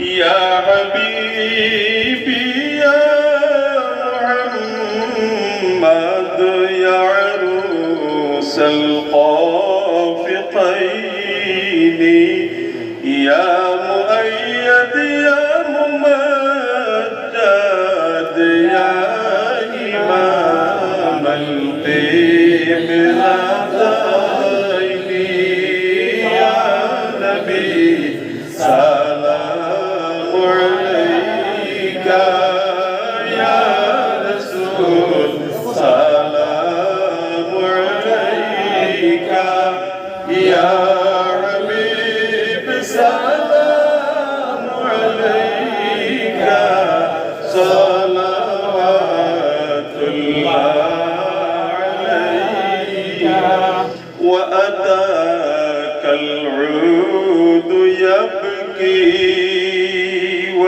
يا حبيبي يا محمد يا عروس القاف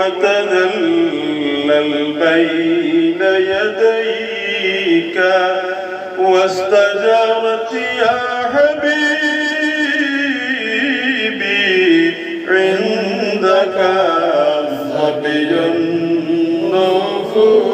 وتذلل بين يديك واستجارت يا حبيبي عندك صبي النفوس.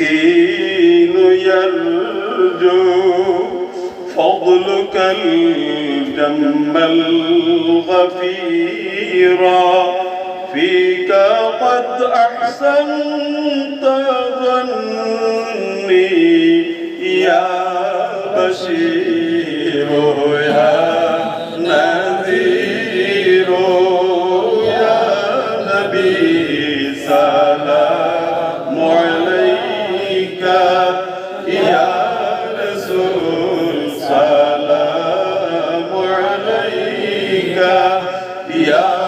المسكين يرجو فضلك الدم الغفيرا فيك قد أحسنت ظني يا بشير. Yeah.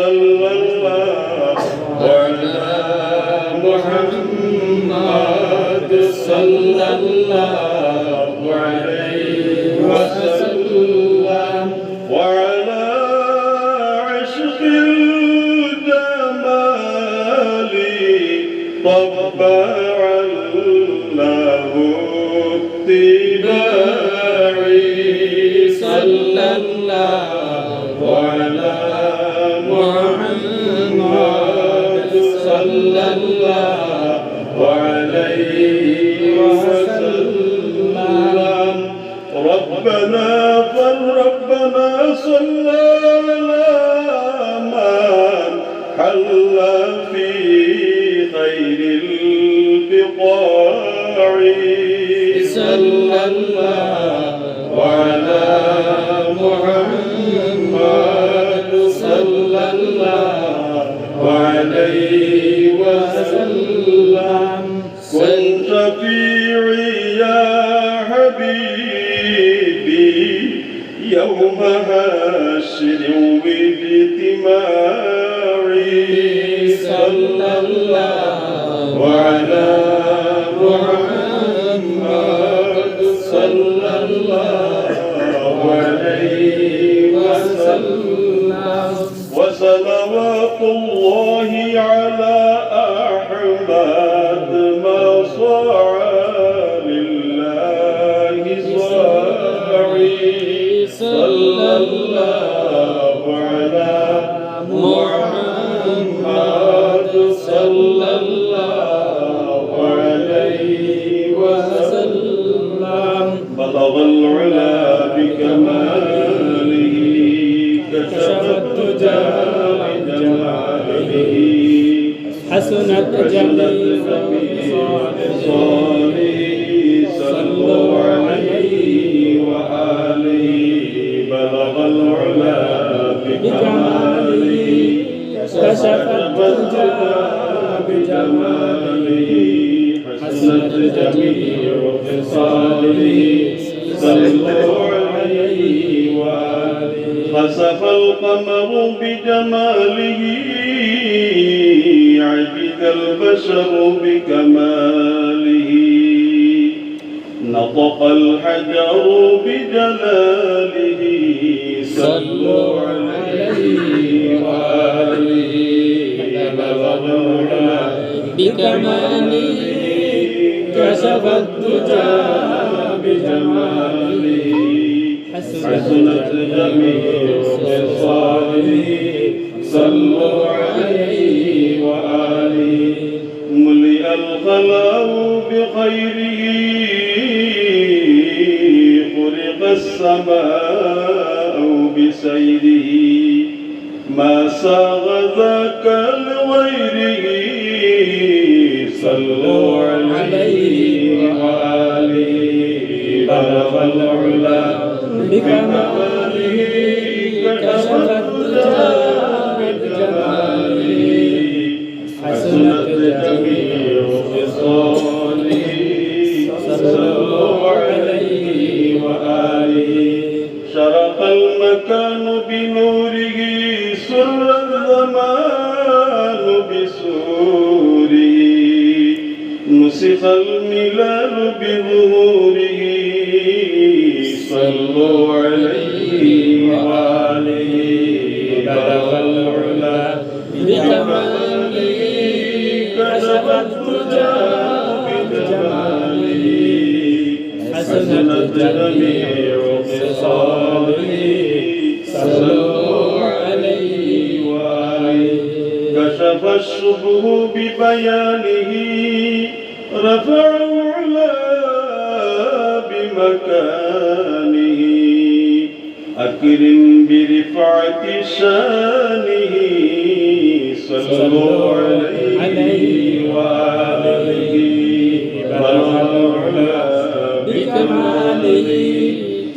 صلى الله وعلى محمد صلى الله البقاع صلى الله على محمد صلى الله عليه وسلم كنت في يا حبيبي يوم هاشر واجتماعي صلى الله على صلى الله على محمد صلى الله عليه وسلم. بلغ العلا بكماله كشف الدجى بجماله حسنت جميع صالح كشف الدجى بجماله حسنت جميع خصاله صلوا عليه وآله خسف القمر بجماله عجز البشر بكماله نطق الحجر بجلاله صلوا عليه وآله. بلغ العلا بكماله كشف الدجى بجماله. حسنت جميع خصاله صلوا السماء بسيره ما ساغ ذاك لغيره صلوا عليه وآله بلغ العلا بكماله كشف الشبه ببيانه رفع العلا بمكانه. أكرم برفعة شانه صلوا عليه وآله. بلغ بكماله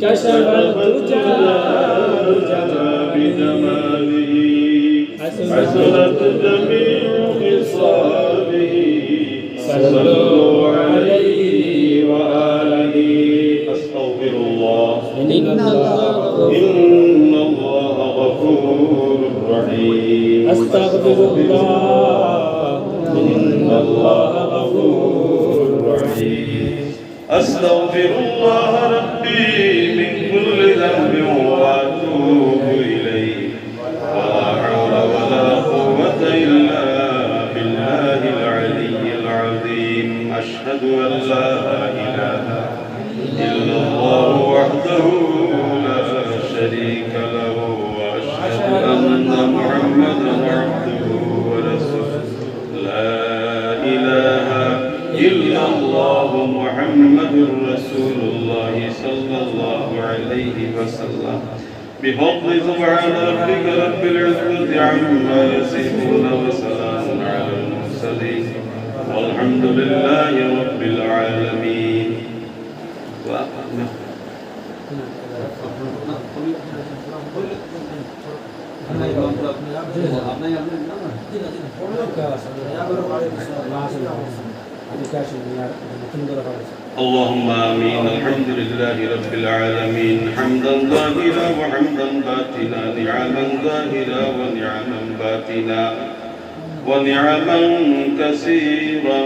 كشف الدجى حسنت جميع خصاله صلوا عليه وآله. أستغفر الله. إن الله غفور الرجيم أستغفر الله. إن الله غفور رحيم. أستغفر الله ربي من كل ذنب وأتوب وحده لا شريك له وأشهد أن محمدا عبده ورسوله. لا إله إلا الله محمد رسول الله صلى الله عليه وسلم. بفضل سبحان ربك رب العزة عما يصفون وسلام على المرسلين. والحمد لله رب العالمين. اللهم آمين. الحمد لله رب العالمين. حمدا ظاهرا وحمدا باطنا. نعما ظاهرا ونعما باطنا. ونعما كثيرا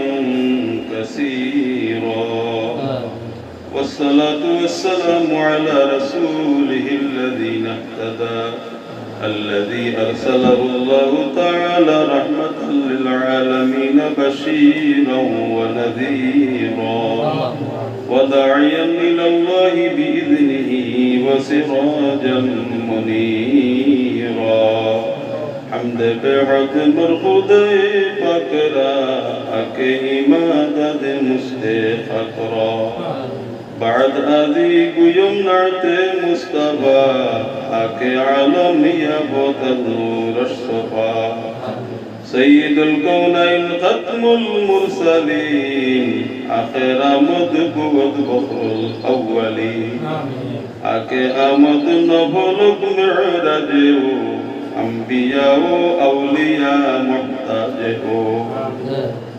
كثيرا. والصلاة والسلام على رسوله الذي اهتدى الذي أرسله الله تعالى رحمة للعالمين بشيرا ونذيرا وداعيا إلى الله بإذنه وسراجا منيرا. حمد بعد مرخود فكرا أكي إمادة مستفكرا بعد أذيق يمنعت مصطفى أكي عالم يبوت النور الصفا سيد الكونين ختم المرسلين آخر مدب وذبخر الأولين أكي أمد نبلغ معرجه أنبياء أولياء محتاجه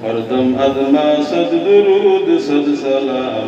مردم أدمى صد درود صد سلام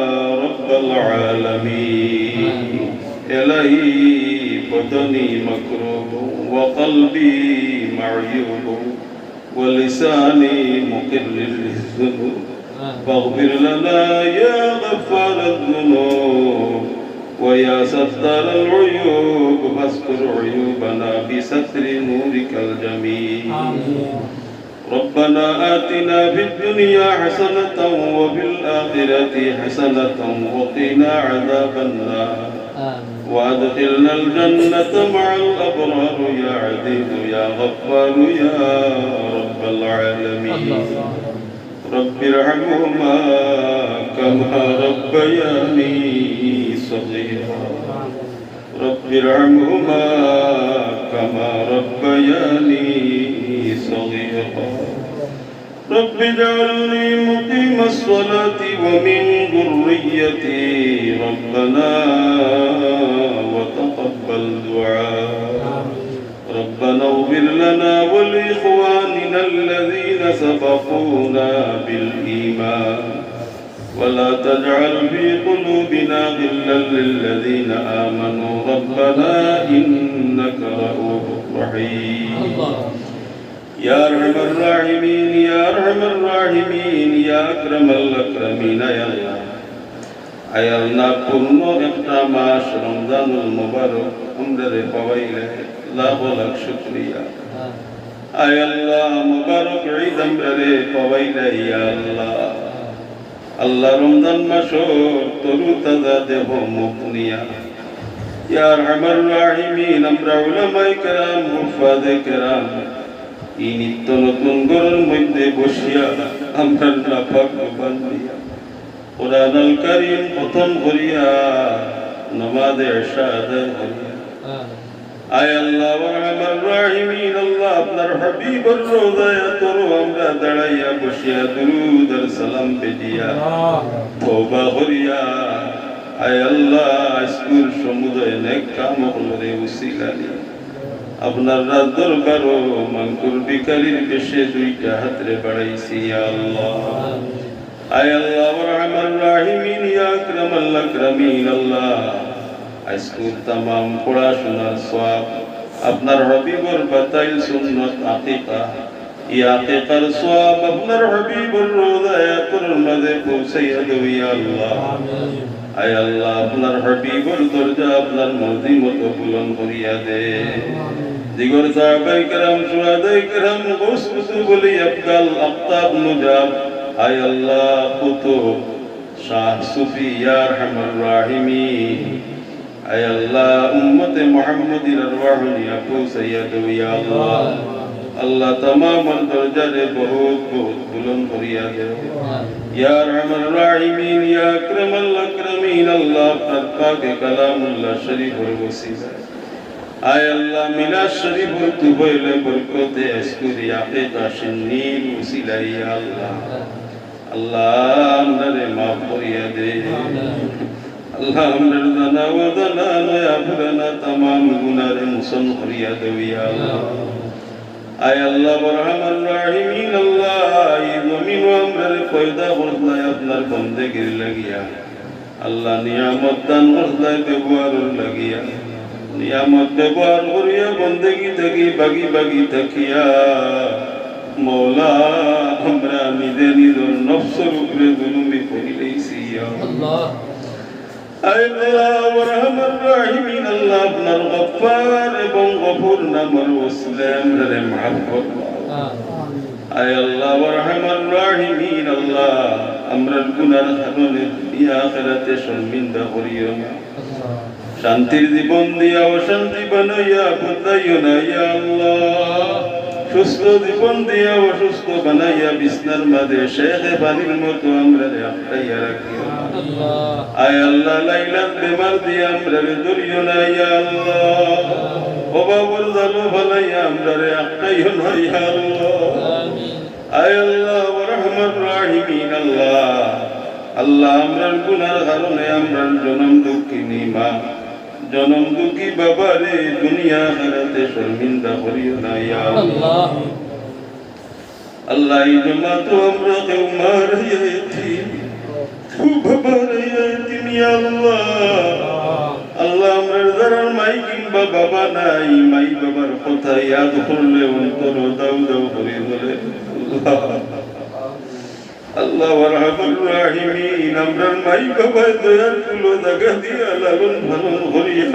رب العالمين إلهي بدني مكروب وقلبي معيوب ولساني مقر للذنوب فاغفر لنا يا غفار الذنوب ويا ستار العيوب فاستر عيوبنا بستر نورك الجميل. ربنا آتنا في الدنيا حسنة وفي الآخرة حسنة وقنا عذاب النار. وأدخلنا الجنة مع الأبرار يا عزيز يا غفار يا رب العالمين. رب ارحمهما كما ربياني صغيرا. رب ارحمهما كما ربياني صغيرا رب اجعلني مقيم الصلاة ومن ذريتي ربنا وتقبل دعاء. ربنا اغفر لنا ولإخواننا الذين سبقونا بالإيمان. ولا تجعل في قلوبنا غلا للذين آمنوا. ربنا إنك رؤوف رحيم. يا أرحم الراحمين يا أرحم الراحمين يا أكرم الأكرمين يا الله আয়াল্লাহ পূর্ণ একটা মাস রমজানুল মুবারক আমরা পাওয়াইলে লাভ লাখ শুক্রিয়া আয়াল্লাহ মুবারক ঈদ আমরা পাওয়াইলে ইয়া আল্লাহ আল্লাহ রমজান মাস তরু তাজা দেব মুখ নিয়া ইয়া আরহামার রাহিমিন আমরা উলামায়ে কেরাম মুফাদে কেরাম এই নিত্য নতুন ঘরের মধ্যে বসিয়া আমরা নাফাক কোরআন আল কারীম প্রথম করিয়া নমাজে করিয়া। আয় আল্লাহ রহমান রাহিমিন আল্লাহ আপনার হাবিবর রোজায় তোর আমরা দাঁড়াইয়া বসিয়া দুরুদ আর সালাম পেটিয়া। তওবা করিয়া আয় আল্লাহ সমুদয় নেক কাম হলরে উসিলানি। আপনার রাত দরবার মাঙ্কুর বিকালির বেশে দুইটা হাতরে বাড়াইছি আল্লাহ। আয় আল্লাহ রহমান রাহিমিন, ইয়া আকরামাল আকরামিন, আল্লাহ। আজকুর তামাম পড়াশোনার সওয়াব, আপনার হবিবর বাতাইল সুন্নত আকিকা ইয়া আকিকার সওয়াব আপনার হবিবর রোজায়াতুর মাঝে পৌঁছাইয়া দেও, ইয়া আল্লাহ। আয় আল্লাহ আপনার হাবিবুর দরজা আপনার মর্জি মতো পূরণ করিয়া দে। দিগর সাহাবাই کرام সুরাদাই کرام গোস বলি আফগাল আফতাব মুজাব। আয় আল্লাহ কুতুব শাহ সুফি ইয়া রহমান। রাহিমি আয় আল্লাহ উম্মতে মুহাম্মাদির আরওয়াহ নিয়া পৌঁছাইয়া ইয়া আল্লাহ। আল্লাহ তমাম দরজা রে বহুত বহুত বুলন্দ করিয়া দে। আমিন। ইয়া আরহামার রাহিমিন ইয়া আকরামাল আকরামিন আল্লাহ আপনার পাকে কালামুল্লাহ শরীফের ওসিলা আয় আল্লাহ মিলাদ শরীফ তুবইলে বরকতে আশকুরি আকিকা শিন্নিল ওসিলা ইয়া আল্লাহ আল্লাহ আমরারে মাফ করিয়া দে আল্লাহ আমরার দানা ও দানা নয়া পুরানা তামাম গুনারে মুসন করিয়া দেও ইয়া আল্লাহ আয় আল্লাহ রহমান রাহিমিন, আল্লাহ এই জমিন আমরারে পয়দা করলাই আপনার বন্দেগির লাগিয়া। আল্লাহ নিয়ামত দান করলাই ব্যবহারের লাগিয়া। নিয়ামত ব্যবহার করিয়া বন্দেগি থাকি, বাগি বাগি থাকিয়া। মৌলা, আমরা নিজে নিজের নফসর উপরে জুলুমি করিলেইছি ইয়া আল্লাহ। আল্লাহ আল্লাহ আপনার গফফার এবং গফুর নামের ওসিলে আমরারে মাফ করুন আয় আল্লাহ রহমান রাহিমিন আল্লাহ আমরার গুনার কারণে দুনিয়া আখিরাতে শর্মিন্দা করিও না শান্তির জীবন দিয়া অশান্তি বানাইয়া বদলাইও না ইয়া আল্লাহ সুস্থ জীবন দিয়া অসুস্থ বানাইয়া বিছনার মাঝে শেখে পানির মতো আমরা রাখিও না আয় আল্লাহ লাইলান বেমার দিয়া আমরা দরিও না ইয়া আল্লাহ। অবাবর জালো ভালাইয়া আমরা আটকাইও না ইয়া আল্লাহ। আয় আল্লাহ রহমান রাহিমিন আল্লাহ। আল্লাহ আমরার গুনার কারণে আমরার জনম দুঃখিনী মা জনম দুঃখী বাবারে দুনিয়া হারাতে শর্মিন্দা করিও না ইয়া আল্লাহ। আল্লাহ। এই জমা তো আমরা কেউ মার হইয়াছি আল্লাহ। আল্লাহ আমরার যারা মাই কিংবা বাবা নাই, মাই বাবার কথা ইয়াদ করলে অন্তর দাউ দাউ করে বলে। আল্লাহ রহমান রাহিমিন আমরার মাই বাবা দয়ার কুলো দাগা দিয়া লালন পালন করিয়া।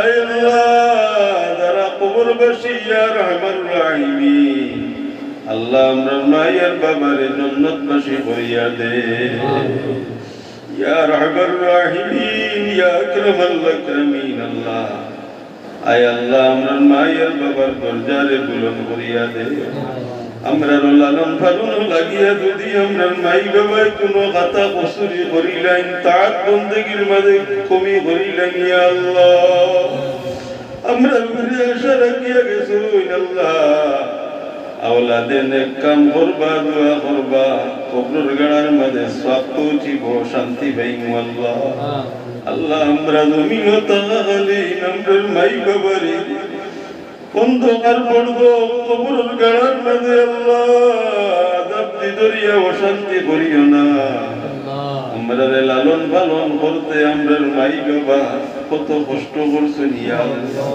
আল্লাহ, যারা কবরবাসী, ইয়া রহমান রাহিমিন। আল্লাহ আমরার মায়ের বাবারে জন্নতবাসী করিয়া দে। ইয়া রহমান রাহিমিন ইয়া আকরামাল আকরামিন, আল্লাহ। আয় আল্লাহ আমরার মায়ের বাবার দরজারে বুলন করিয়া দে। আমরা লালন ফালন লাগিয়া যদি আমরা মাই বাবাই কোনো কথা কসুরি করিলাইন তার বন্দগির মাঝে কমি করিলাইন ইয়া আল্লাহ। আমরা ঘুরে আশা রাখিয়া গেছো আল্লাহ। আওলাদে নেক কাম করবা দোয়া করবা। কবরর গাড়ার মাঝে সব পৌঁছিব শান্তি পাইমু আল্লাহ। আল্লাহ আমরা জমিন তাহলে আমরা মাই বাবারে অন্ধকার পড়ব কবরের গাড়ার মাঝে আল্লাহ। দাপ্তি দরিয়া অশান্তি করিও না। আমরা রে লালন পালন করতে আমরা মাই বাবা কত কষ্ট করছেন ইয়া আল্লাহ।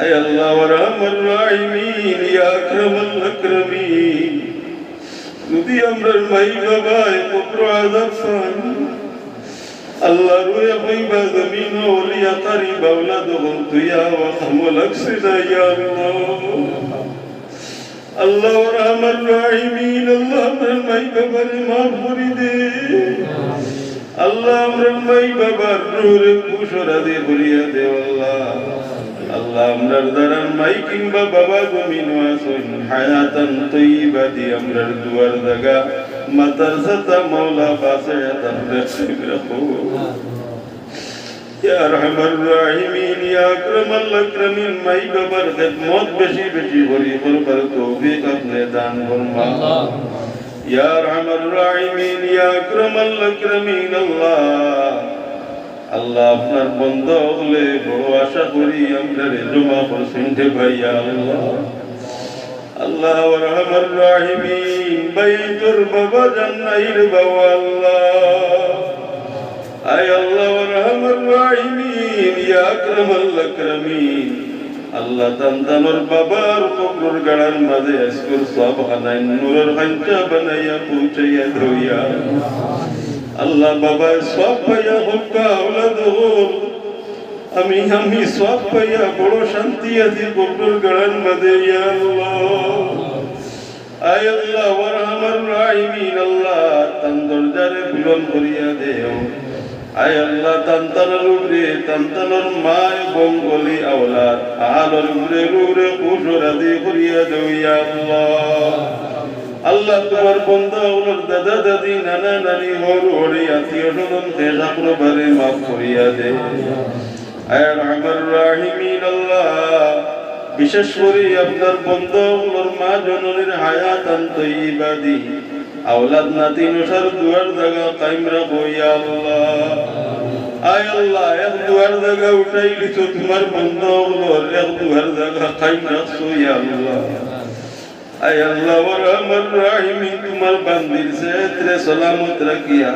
আয় আল্লাহ রহমান রাহিমিন, ইয়া আকরামাল আকরামিন। যদি আমরা মাই বাবা কবর আযাব পান আল্লাহ রুয়ে হইবা জমিন ওলিয়া কারিব আওলাদ তুইয়া ওয়া হামলাক সিনা ইয়া আল্লাহ। আল্লাহ রহমান রাহিমিন, আল্লাহ আমরা মাই বাবারে মাফ করে দে। আল্লাহ আমরা মাই বাবার রুরে কুশরা দে করিয়া দে আল্লাহ। আল্লাহ আমরার দ্বারা মাই কিংবা বাবা জমিন আসুন হায়াতান তৈবা দি আমরার দুয়ার জাগা মাতার সাতা মৌলা বাসে আমরা রাখো। ইয়া রহমান রাহিমিন ইয়া আকরামাল আকরামিন মাই বাবার খিদমত বেশি বেশি করি করবার তৌফিক আপনি দান ফরমা ইয়া রহমান রাহিমিন ইয়া আকরামাল আকরামিন আল্লাহ। আল্লাহ আপনার বন্ধ হলে বড় আশা করি আমরা জমা যে ভাইয়া আল্লাহ। আল্লাহ রহমান রাহিমিন বাইতুর বাবা জান্নাইর বাবা আল্লাহ। আয় আল্লাহ রহমান রাহিমিন ইয়া আকরামাল আকরামিন আল্লাহ বাবার কবর গাড়ার মাঝে আজকুর সব হানাই নূরের খাঞ্চা বানাইয়া পৌঁছাইয়া ধইয়া আল্লাহ বাবা সব পাইয়া হুক্কা আওলাদ আমি আমি সব পাইয়া বড় শান্তি আছি কবর গাড়ার মাঝে ইয়া আল্লাহ। আয় আল্লাহ ওয়ারহামার রাহিমিন, আল্লাহ তান দরজারে বুলন করিয়া দেও। আয় আল্লাহ তান্তানোর উপরে তান্তানোর মা এবং গলি আওলাদ। আলোর উপরে রুরে কুশোর আদি করিয়া দেও, ইয়া আল্লাহ। আল্লাহ তোমার বন্ধা ওনার দাদা, দাদি, নানা, নানি, হর, হরি, আত্মীয় স্বজন, দেশ আপনার মাফ করিয়া দে। আয় রহমান রাহিমিন আল্লাহ, বিশেষ করে আপনার বন্ধ ওনার মা জননীর হায়াত আন্তইবাদি আওলাদ নাতি নসার দুয়ার জায়গা কাইম রাখো ইয়া আল্লাহ। আয় আল্লাহ, এক দুয়ার জায়গা উঠাই লিছো তোমার বন্ধ ওনার এক দুয়ার জায়গা কাইম রাখছো ইয়া আল্লাহ। আয় আল্লাহ রহমান রাহিমিন তোমার বান্দির সে তেরে সলামত রাখিয়া।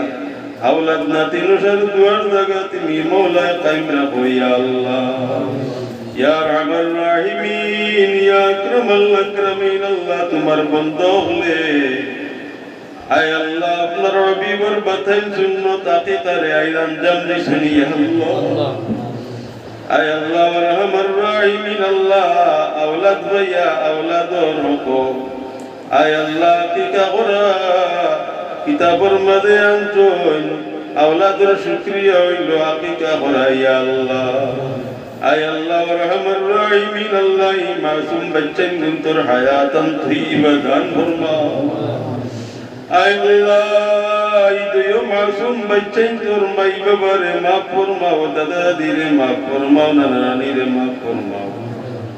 আওলাদ নাতি নসার দুয়ার জায়গা তুমি মৌলা কাইম রাখো ইয়া আল্লাহ। ইয়া রহমান রাহিমিন, ইয়া আকরামাল আকরামিন, আল্লাহ তোমার বন্ধ হলে। আয় আল্লাহ, আপনার রবিবার বাতাইন সুন্নত আকিকারে আইরান জাম দিছেন ইয়া আল্লাহ। আয় আল্লাহ রহমান রাহিমিন, আল্লাহ আওলাদ ভাইয়া আওলাদর হক আয় আল্লাহ কিকা করা কিতাবর মাঝে আনছন আওলাদর শুক্রিয়া হইল আকিকা করা ইয়া আল্লাহ। আয় আল্লাহ রহমান রাহিমিন, আল্লাহ মাসুম বাচ্চান গুন্তর হায়াতান তৈবা দান ফরমা আয় আল্লাহ। এই দুয়ো মাসুম বাচ্চান তোর মাই বাবারে মাফ ফরমাও, দাদা দিরে মাফ ফরমাও, নানা নানিরে মাফ ফরমাও।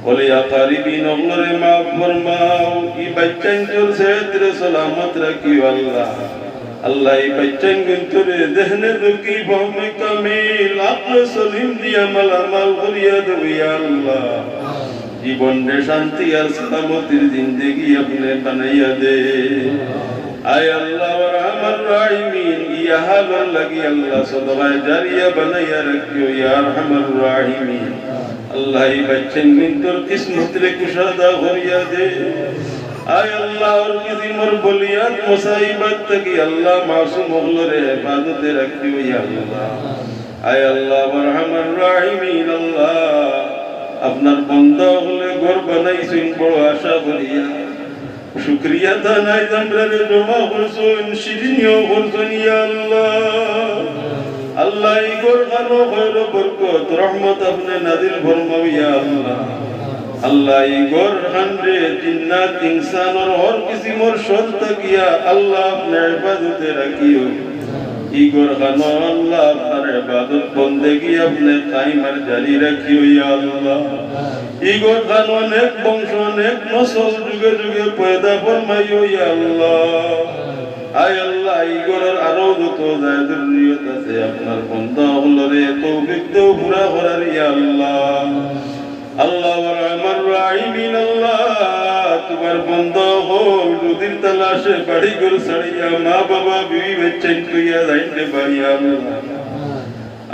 বলে আকারিবিন অগ্নরে মাফ ফরমাও ই বাচ্চান তোর সেহতরে সালামত রাখিও আল্লাহ। আল্লাহ, এই বাচ্চান গুন্তরে দেহনে দুকি ভৌমে কামিল আকল সলিম দিয়া মালামাল করিয়া দেবে আল্লাহ। জীবনে শান্তি আর সালামতির জিন্দগি আপনি বানাইয়া দে। আয় আল্লাহ রহমান লাগি আল্লাহ সদগায় বানাইয়া রাখিও, ইয়া রহমান রাহিমিন। আল্লাহ এই বাচ্চা নিন্দর কিসমত রে কুশাদা করিয়া দে। আয় আল্লাহ ওর কিজিমর বলিয়াত মুসাইবাত থেকে, আল্লাহ মাসুম হলরে হেফাজতে আল্লাহ। আয় আল্লাহ রহমান রাহিমিন, আল্লাহ, আপনার বন্ধ হলে ঘর বানাইছেন বড় আশা করিয়া। জামরারে জমা করছেন শিরিনিও করছেন ইয়া আল্লাহ। আল্লাহ এই ঘর কানো খৈর বরকত, রহমত আপনি নাদিল ফরমাও ইয়া আল্লাহ। আল্লাহ এই ঘর খানরে জিন্নাত ইনসানর হর কিসিমর সত থাকিয়া আল্লাহ আপনার হেফাজতে রাখিও। ইগর খানো আল্লাহ আপনার ইবাদত বন্দেগি আপনি কাইমার জারি রাখিও ইয়া আল্লাহ। ইগর খানো অনেক বংশ অনেক নসল যুগে যুগে পয়দা ফরমাইও ইয়া আল্লাহ। আয় আল্লাহ ইগরের আরও যত যায় দুর্নিয়ত আছে, আপনার বন্ধ হলরে তৌফিক পুরা করার আল্লাহ। আল্লাহ রহমান আল্লাহ। তোমার বন্ধ হোক নদীর তালাশে বাড়ি ঘর ছাড়িয়া, মা বাবা বিবি বাচ্চান কইয়া যাইতে পারি আল্লাহ।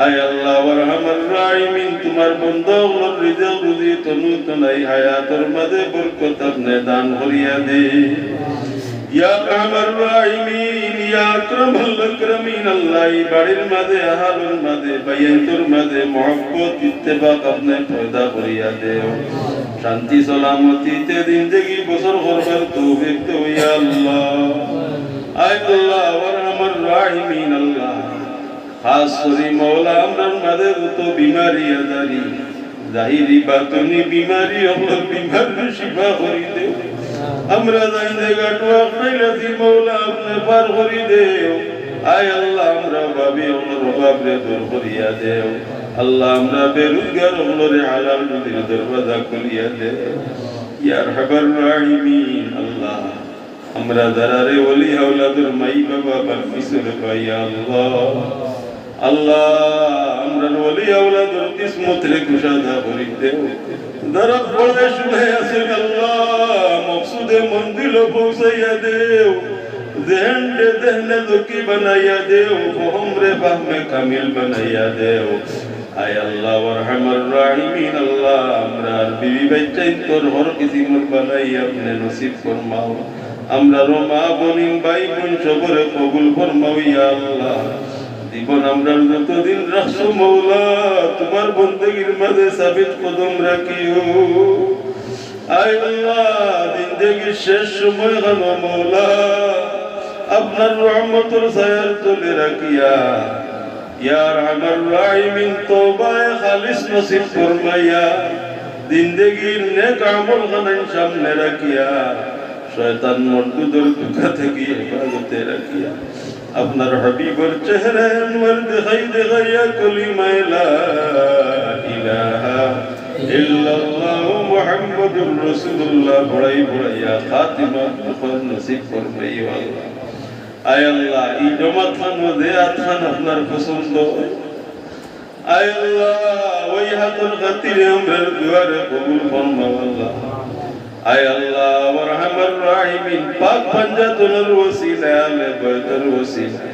আয় আল্লাহ রহমান রাহিমিন, তোমার বন্ধ রিজাল রুজি তনু তনাই হায়াতর মাঝে বরকত আপনি দান করিয়া দে। ইয়া রহমান রাহিমিন, ইয়া আকরামাল আকরামিন, আল্লাহ বাড়ির মাঝে আহালুর মাঝে, বাইয়াতুর মাঝে মহব্বত, ইত্তেফাক আপনি পয়দা করিয়া দেও শান্তি সালামতিতে জিন্দগি, বছর করবার তৌফিক দেও ইয়া আল্লাহ। আয় আল্লাহ ওয়ারহামার রাহিমিন, আল্লাহ। খাস করে মৌলা আমরার মাঝে যত বিমারি আদারি জাহিরি বাতনি বিমারি আমরা বিমার শিফা করি দেও আমরা জাইন্দে গাটুয়া খাইলাছি মৌলা আপনি পার করি দেও আয় আল্লাহ, আমরা ভাবি আমার অভাব রে দূর করিয়া দেও। আল্লাহ, আমরা বেরোজগার হলরে হালাল রুজির দরওয়াজা খুলিয়া দে ইয়ার হাবার রাহিমিন আল্লাহ। আমরা যারারে ওলি আওলাদের মাই বাবা বা পিছনে পাই আল্লাহ। আল্লাহ, আমরা ওলি আওলাদের কিসমত রে আল্লাহ, মকসুদে, মন্দির পৌঁছাইয়া দেও। বাচ্চাই তোর হর কিসিমত বানাইয়া আপনি নসিব ফরমাও। আমরা রমা, বনিম ভাই বোন সবরে কবুল ফরমাও, ইয়া আল্লাহ। জীবন আমরা যতদিন রাখছো মৌলা, তোমার বন্দগির মাঝে সাবিত কদম রাখিও। জিন্দগির শেষ সময় গান মৌলা, আপনার রহমতের ছায়ার তলে রাখিয়া। ইয়ার আমার রাহিমিন তোবায় খালিস নসিব ফরমাইয়া, জিন্দগির নেক আমল খানান সামনে রাখিয়া, শয়তান মর্দুদের দুঃখা থেকে হেফাজতে রাখিয়া। আপনার হাবিবর চেহারা আনওয়ার দেখাই দেখাইয়া কলিমায় লা ইলাহা ইল্লাল্লাহ মুহাম্মাদুর রাসূলুল্লাহ পড়াই পড়াইয়া খাতিমা তখন নসিব ফরমাইও আল্লাহ। আয় আল্লাহ, এই জমাত খান ও দেয়াত খান আপনার পছন্দ। আয় আল্লাহ, ওই হাতর খাতিরে আমরা দুয়ারে কবুল ফরমাও আল্লাহ। আয় আল্লাহ ওরহামার রাহিমিন পাক পাঞ্জাতুল ওসিলা আলে বয়তুল ওসিলা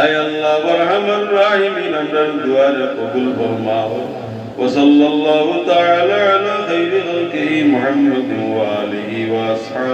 আয় আল্লাহ ওরহামার রাহিমিন আমরা দুয়ারে কবুল ফরমাও وصلى الله تعالى على خير خلقه محمد وآله وأصحابه